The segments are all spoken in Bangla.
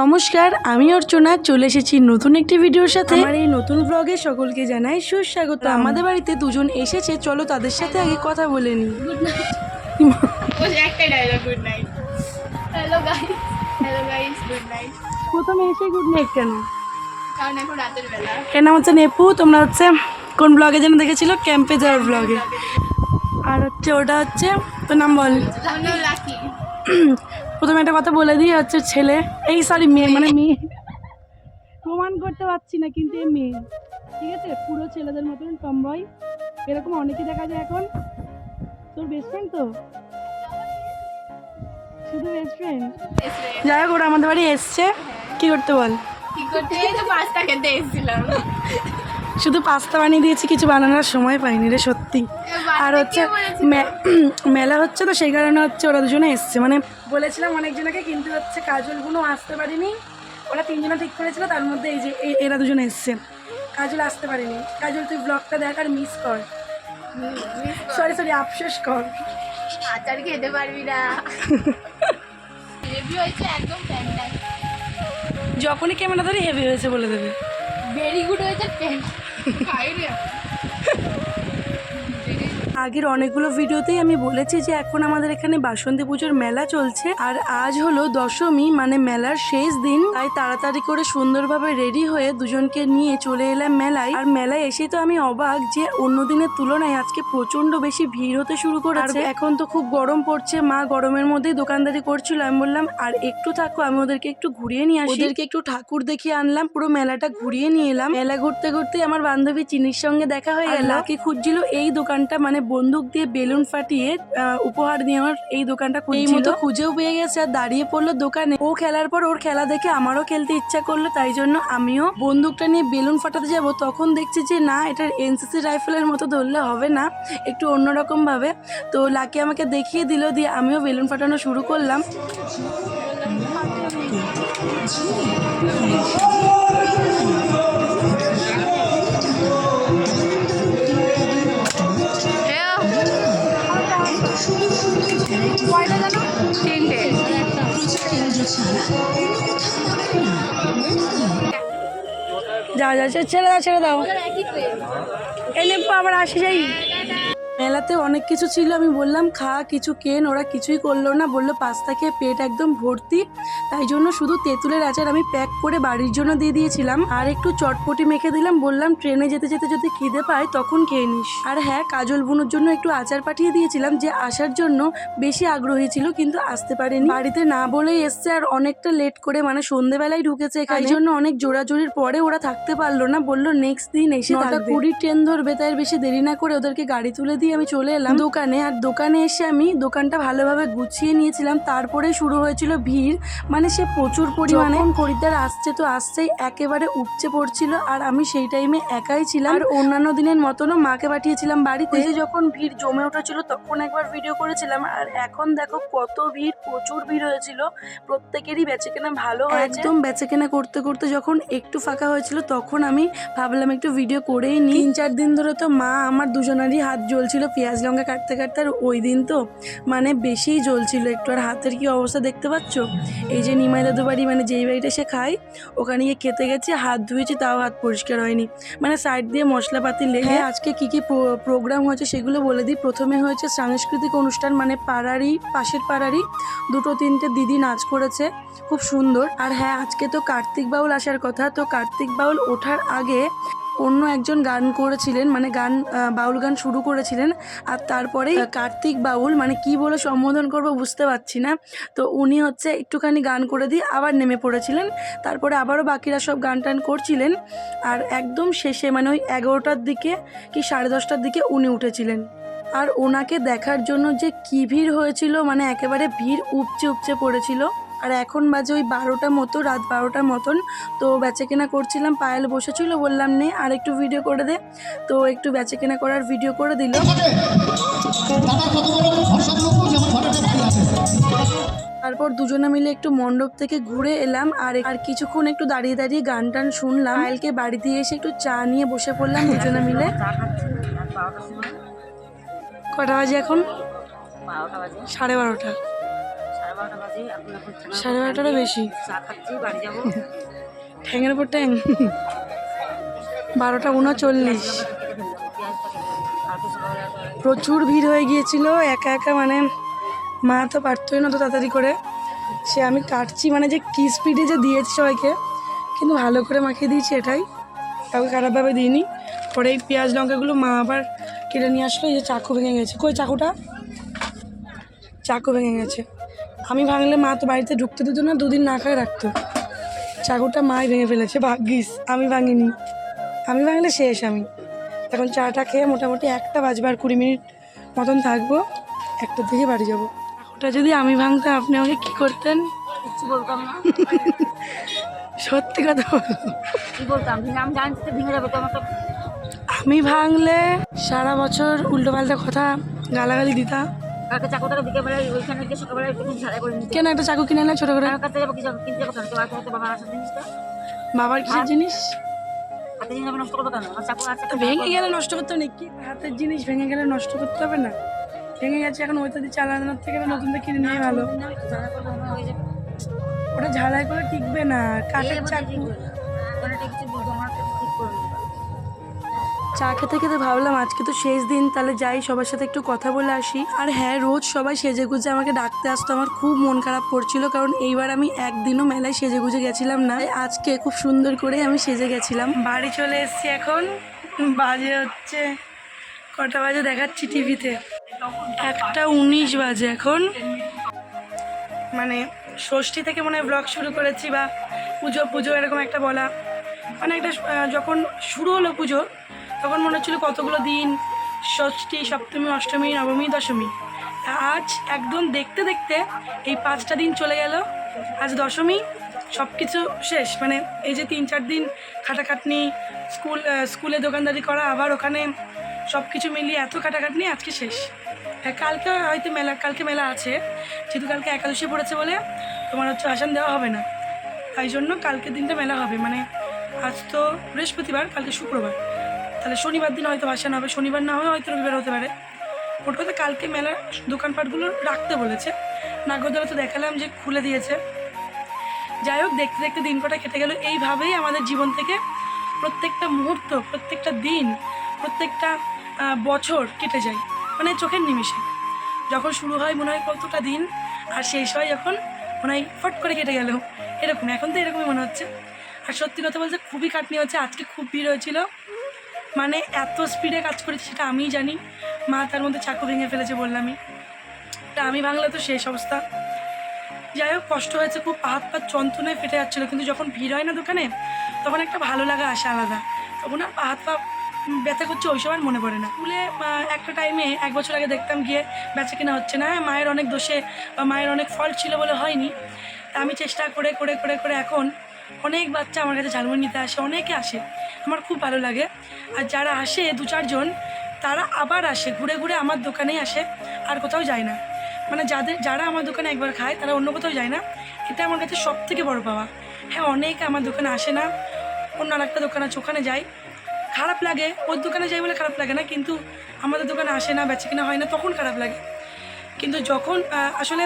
নমস্কার আমি অর্চনা চলে এসেছি নতুন একটি ভিডিওর সাথে। আমার এই নতুন ব্লগে সকলকে জানাই সুস্বাগত আমাদের বাড়িতে দুজন এসেছে চলো তাদের সাথে আগে কথা বলে নিই বলছি একটাই dialogue good night hello guys hello guys good night প্রথমে এসে গুড নাইট কেন? কারণ এখন রাতের বেলা। এর নাম হচ্ছে নেপু তোমরা হচ্ছে কোন ব্লগে যেন দেখেছিল? ক্যাম্পে যাওয়ার ব্লগে আর হচ্ছে ওটা হচ্ছে তোর নাম বল। লাকি। প্রথমে একটা কথা বলে দিই হচ্ছে ছেলে। এই সরি মেয়ে মানে মেয়ে। প্রমাণ করতে পারছি না কিন্তু এই মেয়ে। ঠিক আছে? পুরো ছেলেদের মতন টমবয়। এরকম অনেকে দেখা যায় এখন। তোর বেস্ট ফ্রেন্ড তো? শুধু বেস্ট ফ্রেন্ড যাই হোক ওরা আমাদের বাড়ি এসছে। কি করতে বল? কি করতে? এই তো পাস্তা খেতে এসেছিলাম। শুধু পাস্তা বানিয়ে দিয়েছি কিছু বানানোর সময় পাইনি রে সত্যি। আর হচ্ছে মেলা হচ্ছে তো সেই কারণে হচ্ছে ওরা দুজনে এসছে। মানে বলেছিলাম অনেকজনকে কিন্তু হচ্ছে কাজলগুলো আসতে পারিনি। ওরা তিনজনে ঠিক করেছিল তার মধ্যে এই যে এরা দুজনে এসছে। কাজল আসতে পারেনি। কাজল তুই ব্লগটা দেখ আর মিস কর। সরি সরি আফসোস কর। আচার খেতে পারবি না। রিভিউ হয়েছে একদম যখনই ক্যামেরা ধরে হেভি হয়েছে বলে দেবে। ভেরি গুড হয়েছে ফ্যান্ট খাই রে আগের অনেকগুলো ভিডিওতেই আমি বলেছি যে এখন আমাদের এখানে বাসন্তী পুজোর মেলা চলছে। আর আজ হলো দশমী মানে মেলার শেষ দিন। তাই তাড়াতাড়ি করে সুন্দরভাবে রেডি হয়ে দুজনকে নিয়ে চলে এলাম মেলায়। আর মেলায় এসে তো আমি অবাক যে অন্য দিনের তুলনায় আজকে প্রচণ্ড বেশি ভিড় হতে শুরু করেছে। এখন তো খুব গরম পড়ছে। মা গরমের মধ্যেই দোকানদারি করছিল। আমি বললাম আর একটু থাকো আমি ওদেরকে একটু ঘুরিয়ে নিয়ে আসি। ওদেরকে একটু ঠাকুর দেখিয়ে আনলাম পুরো মেলাটা ঘুরিয়ে নিয়ে এলাম। মেলা ঘুরতে ঘুরতে আমার বান্ধবী চিনির সঙ্গে দেখা হয়ে গেল। কি খুঁজছিল এই দোকানটা মানে বন্দুক দিয়ে বেলুন ফাটিয়ে উপহার নেওয়ার এই দোকানটা এই মতো খুঁজেও পেয়ে গেছে আর দাঁড়িয়ে পড়ল দোকানে। ও খেলার পর ওর খেলা দেখে আমারও খেলতে ইচ্ছা করল তাই জন্য আমিও বন্দুকটা নিয়ে বেলুন ফাটাতে যাব। তখন দেখছি যে না এটার এনসিসি রাইফেলের মতো ধরলে হবে না একটু অন্যরকম ভাবে তো লাকি আমাকে দেখিয়ে দিল দিয়ে আমিও বেলুন ফাটানো শুরু করলাম। যা যা ছেড়ে দাও ছেড়ে দাও। এনে আবার আসে যাই। মেলাতে অনেক কিছু ছিল। আমি বললাম খা কিছু কেন? ওরা কিছুই করল না। বলল পাস্তা খেয়ে পেট একদম ভর্তি। তাই জন্য শুধু তেঁতুলের আচার আমি প্যাক করে বাড়ির জন্য দিয়ে দিয়েছিলাম। আর একটু চটপটি মেখে দিলাম। বললাম ট্রেনে যেতে যেতে যদি খিদে পায় তখন খেয়ে নিস। আর হ্যাঁ কাজল বুনোর জন্য একটু আচার পাঠিয়ে দিয়েছিলাম যে আসার জন্য বেশি আগ্রহী ছিল কিন্তু আসতে পারেনি। বাড়িতে না বলেই এসছে আর অনেকটা লেট করে মানে সন্ধেবেলায় ঢুকেছে তাই জন্য অনেক জোরাজোরির পরে ওরা থাকতে পারল না। বলল নেক্সট দিন এসে কুড়ি ট্রেন ধরবে তাই আর বেশি দেরি না করে ওদেরকে গাড়ি তুলে দিয়ে আমি চলে এলাম দোকানে। আর দোকানে এসে আমি দোকানটা ভালোভাবে গুছিয়ে নিয়েছিলাম। তারপরে শুরু হয়েছিল ভিড়। মানে সে প্রচুর পরিমাণে খরিদ্দার আসছে তো আসছেই একেবারে উপচে পড়ছিল। আর আমি সেই টাইমে একাই ছিলাম। আর অন্যান্য দিনের মতনও মাকে পাঠিয়েছিলাম বাড়িতে। যখন ভিড় জমে উঠেছিল তখন একবার ভিডিও করেছিলাম। আর এখন দেখো কত ভিড় প্রচুর ভিড় হয়েছিল। প্রত্যেকেরই বেচাকেনা ভালো একদম বেচাকেনা করতে করতে যখন একটু ফাঁকা হয়েছিল তখন আমি ভাবলাম একটু ভিডিও করেই নিই। তিন চার দিন ধরে তো মা আমার দুজনেরই হাত জ্বলছিল পেঁয়াজ লঙ্কা কাটতে কাটতে আর ওই দিন তো মানে বেশিই জ্বলছিল। একটু আর হাতের কি অবস্থা দেখতে পাচ্ছ? এই যে নিমাই দাদু বাড়ি মানে যেই বাড়িটা সে খায় ওখানে গিয়ে খেতে গেছি হাত ধুয়েছি তাও হাত পরিষ্কার হয়নি। মানে সাইড দিয়ে মশলাপাতি লেগে আজকে কি কি প্রোগ্রাম হয়েছে সেগুলো বলে দিই। প্রথমে হয়েছে সাংস্কৃতিক অনুষ্ঠান মানে পাড়ারই পাশের পাড়ারই দুটো তিনটে দিদি নাচ করেছে। খুব সুন্দর। আর হ্যাঁ আজকে তো কার্তিক বাউল আসার কথা। তো কার্তিক বাউল ওঠার আগে অন্য একজন গান করেছিলেন মানে গান বাউল গান শুরু করেছিলেন আর তারপরে কার্তিক বাউল মানে কি বলে সম্বোধন করব বুঝতে পারছি না। তো উনি হচ্ছে একটুখানি গান করে দিয়ে আবার নেমে পড়েছিলেন, তারপরে আবারও বাকিরা সব গান টান করছিলেন আর একদম শেষে মানে ওই এগারোটার দিকে কি সাড়ে দশটার দিকে উনি উঠেছিলেন। আর ওনাকে দেখার জন্য যে কি ভিড় হয়েছিল মানে একেবারে ভিড় উপচে উপচে পড়েছিল আর এখন বাজে ওই বারোটা মতো রাত বারোটার মতন। তো বেচে কেনা করছিলাম পায়েল বসেছিল বললাম নে আর একটু ভিডিও করে দে। তো একটু বেচে কেনা করার ভিডিও করে দিল। তারপর দুজনে মিলে একটু মণ্ডপ থেকে ঘুরে এলাম আর আর কিছুক্ষণ একটু দাঁড়িয়ে দাঁড়িয়ে গান টান শুনলাম। পায়েলকে বাড়ি দিয়ে এসে একটু চা নিয়ে বসে পড়লাম দুজনে মিলে। কটা বাজে এখন? সাড়ে বারোটা। সাড়ে বারোটা বাজে এখন এখন ঠ্যাঙের উপর ঠ্যাং। বেশি বারোটা উনচল্লিশ। প্রচুর ভিড় হয়ে গিয়েছিল একা একা মানে মা তো পারতোই না তো তাড়াতাড়ি করে। সে আমি কাটছি মানে যে কি স্পিডে যে দিয়েছি সবাইকে কিন্তু ভালো করে মাখিয়ে দিয়েছি এটাই। কাউকে খারাপভাবে দিইনি। পরে এই পেঁয়াজ লঙ্কাগুলো মা আবার কেটে নিয়ে আসলো এই যে চাকু ভেঙে গেছে। কই চাকুটা? চাকু ভেঙে গেছে। আমি ভাঙলে মা তো বাড়িতে ঢুকতে দিত না দুদিন না খায় রাখতো। চাকুটা মাই ভেঙে ফেলেছে ভাগ্যিস। আমি ভাঙিনি। আমি ভাঙলে শেষ আমি। এখন চাটা খেয়ে মোটামুটি একটা বাজবার কুড়ি মিনিট মতন থাকব একটার দিকে বাড়ি যাব। ওটা যদি আমি ভাঙতাম আপনি আমাকে কী করতেন? কিচ্ছু বলতাম না। সত্যি কথা বলো। বলতাম? আমি জানি ভেঙে যাবে তো তো আমি ভাঙলে সারা বছর উল্টোপাল্টা কথা গালাগালি দিতাম। কালকে চাকরটাকে বিকেলবেলায় ওইখানে গিয়ে সকালবেলা একটু ঝাড়াই করে নিতে। কেন একটা চাকু কিনে না ছোটো করে? আমার কাছে যাব কিছু কিনতে যাব কেন? তোমার কাছে বাবার আসার জিনিসটা বাবার কিসের জিনিস? হাতে জিনিস আমি নষ্ট করব কেন? আমার চাকু আছে তো ভেঙে গেলে নষ্ট করতে হবে না কি হাতের জিনিস ভেঙে গেলে নষ্ট করতে হবে না। ভেঙে গেছে এখন ওইটা দিয়ে চালানোর থেকে নতুনটা কিনে নেওয়াই ভালো। ওটা ঝালাই করে টিকবে না। কাঠের এই চাকু। চা খেতে খেতে ভাবলাম আজকে তো শেষ দিন, তাহলে যাই, সবার সাথে একটু কথা বলে আসি। আর হ্যাঁ রোজ সবাই সেজে গুজে আমাকে ডাকতে আসতো, আমার খুব মন খারাপ করছিল, কারণ এইবার আমি একদিনও মেলায় সেজে গুজে গেছিলাম না। আজকে খুব সুন্দর করে আমি সেজে গেছিলাম। বাড়ি চলে এসেছি এখন, বাজে হচ্ছে কটা বাজে দেখাচ্ছি টিভিতে। একটা উনিশ বাজে এখন। মানে ষষ্ঠী থেকে মনে হয় ব্লগ শুরু করেছি বা পুজো পুজো এরকম একটা বলা। মানে একটা যখন শুরু হলো পুজো তখন মনে হচ্ছিল কতগুলো দিন ষষ্ঠী সপ্তমী অষ্টমী নবমী দশমী। আজ একদম দেখতে দেখতে এই পাঁচটা দিন চলে গেল। আজ দশমী সব কিছু শেষ। মানে এই যে তিন চার দিন খাটাখাটনি স্কুল স্কুলে দোকানদারি করা আবার ওখানে সব কিছু মিলিয়ে এত খাটাখাটনি আজকে শেষ। হ্যাঁ, কালকে হয়তো মেলা কালকে মেলা আছে। যেহেতু কালকে একাদশী পড়েছে বলে তোমার হচ্ছে আসান দেওয়া হবে না। তাই জন্য কালকে দিনটা মেলা হবে। মানে আজ তো বৃহস্পতিবার কালকে শুক্রবার। তাহলে শনিবার দিন হয়তো ভাসান হবে। শনিবার না হয়ে হয়তো রবিবার হতে পারে। মোট কথা কালকে মেলার দোকানপাটগুলো রাখতে বলেছে। নাগরদোলা তো দেখালাম যে খুলে দিয়েছে। যাই হোক, দেখতে দেখতে দিন কটা কেটে গেল। এইভাবেই আমাদের জীবন থেকে প্রত্যেকটা মুহূর্ত, প্রত্যেকটা দিন, প্রত্যেকটা বছর কেটে যায়। মানে চোখের নিমিষে। যখন শুরু হয় মনে হয় কতটা দিন, আর শেষ হয় যখন মনে হয় ফট করে কেটে গেল। এরকম, এখন তো এরকমই মনে হচ্ছে। আর সত্যি কথা বলতে খুবই খাটনি হচ্ছে। আজকে খুব ভিড় হয়েছিল। মানে এত স্পিডে কাজ করেছি সেটা আমিই জানি। মা তার মধ্যে চাকু ভেঙে ফেলেছে বললামই। তা আমি ভাঙলে তো শেষ অবস্থা। যাই হোক, কষ্ট হয়েছে, খুব হাত পা যন্ত্রণায় ফেটে যাচ্ছিল। কিন্তু যখন ভিড় হয় না দোকানে, তখন একটা ভালো লাগা আসে আলাদা। তখন আর হাত পা ব্যথা করছে ওই সময় মনে পড়ে না। স্কুলে একটা টাইমে এক বছর আগে দেখতাম গিয়ে বেচা কিনা হচ্ছে না। মায়ের অনেক দোষে বা মায়ের অনেক ফল্ট ছিল বলে হয়নি। তা আমি চেষ্টা করে করে করে করে এখন অনেক বাচ্চা আমার কাছে ঝালমুড়ি নিতে আসে, অনেকে আসে, আমার খুব ভালো লাগে। আর যারা আসে, দু চারজন, তারা আবার আসে, ঘুরে ঘুরে আমার দোকানেই আসে, আর কোথাও যায় না। মানে যাদের, যারা আমার দোকানে একবার খায়, তারা অন্য কোথাও যায় না। এটা আমার কাছে সব থেকে বড় পাওয়া। হ্যাঁ অনেকে আমার দোকানে আসে না, অন্য আরেকটা দোকান আছে, ওখানে যাই। খারাপ লাগে, ওর দোকানে যাই বলে খারাপ লাগে না, কিন্তু আমাদের দোকানে আসে না, বেচে কিনা হয় না, তখন খারাপ লাগে। কিন্তু যখন আসলে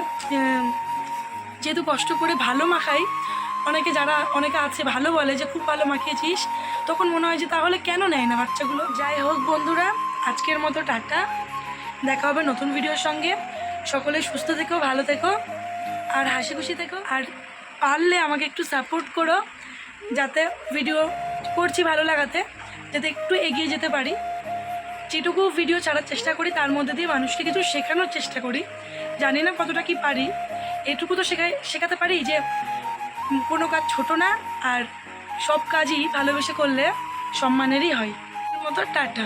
যেহেতু কষ্ট করে ভালো মাখাই অনেকে যারা, অনেকে আছে ভালো বলে যে খুব ভালো মাখিয়েছিস, তখন মনে হয় যে তাহলে কেন নেয় না বাচ্চাগুলো? যাই হোক বন্ধুরা, আজকের মতো টাটা। দেখা হবে নতুন ভিডিওর সঙ্গে। সকলে সুস্থ থেকো, ভালো থেকো, আর হাসি খুশি থেকো, আর পারলে আমাকে একটু সাপোর্ট করো, যাতে ভিডিও করছি ভালো লাগাতে, যাতে একটু এগিয়ে যেতে পারি। যেটুকু ভিডিও ছাড়ার চেষ্টা করি, তার মধ্যে দিয়ে মানুষকে কিছু শেখানোর চেষ্টা করি। জানি না কতটা কি পারি। এটুকু তো শেখাই, শেখাতে পারি যে কোনো কাজ ছোট না আর সব কাজই ভালোবেসে করলে সম্মানেরই হয়। মতো টাটা।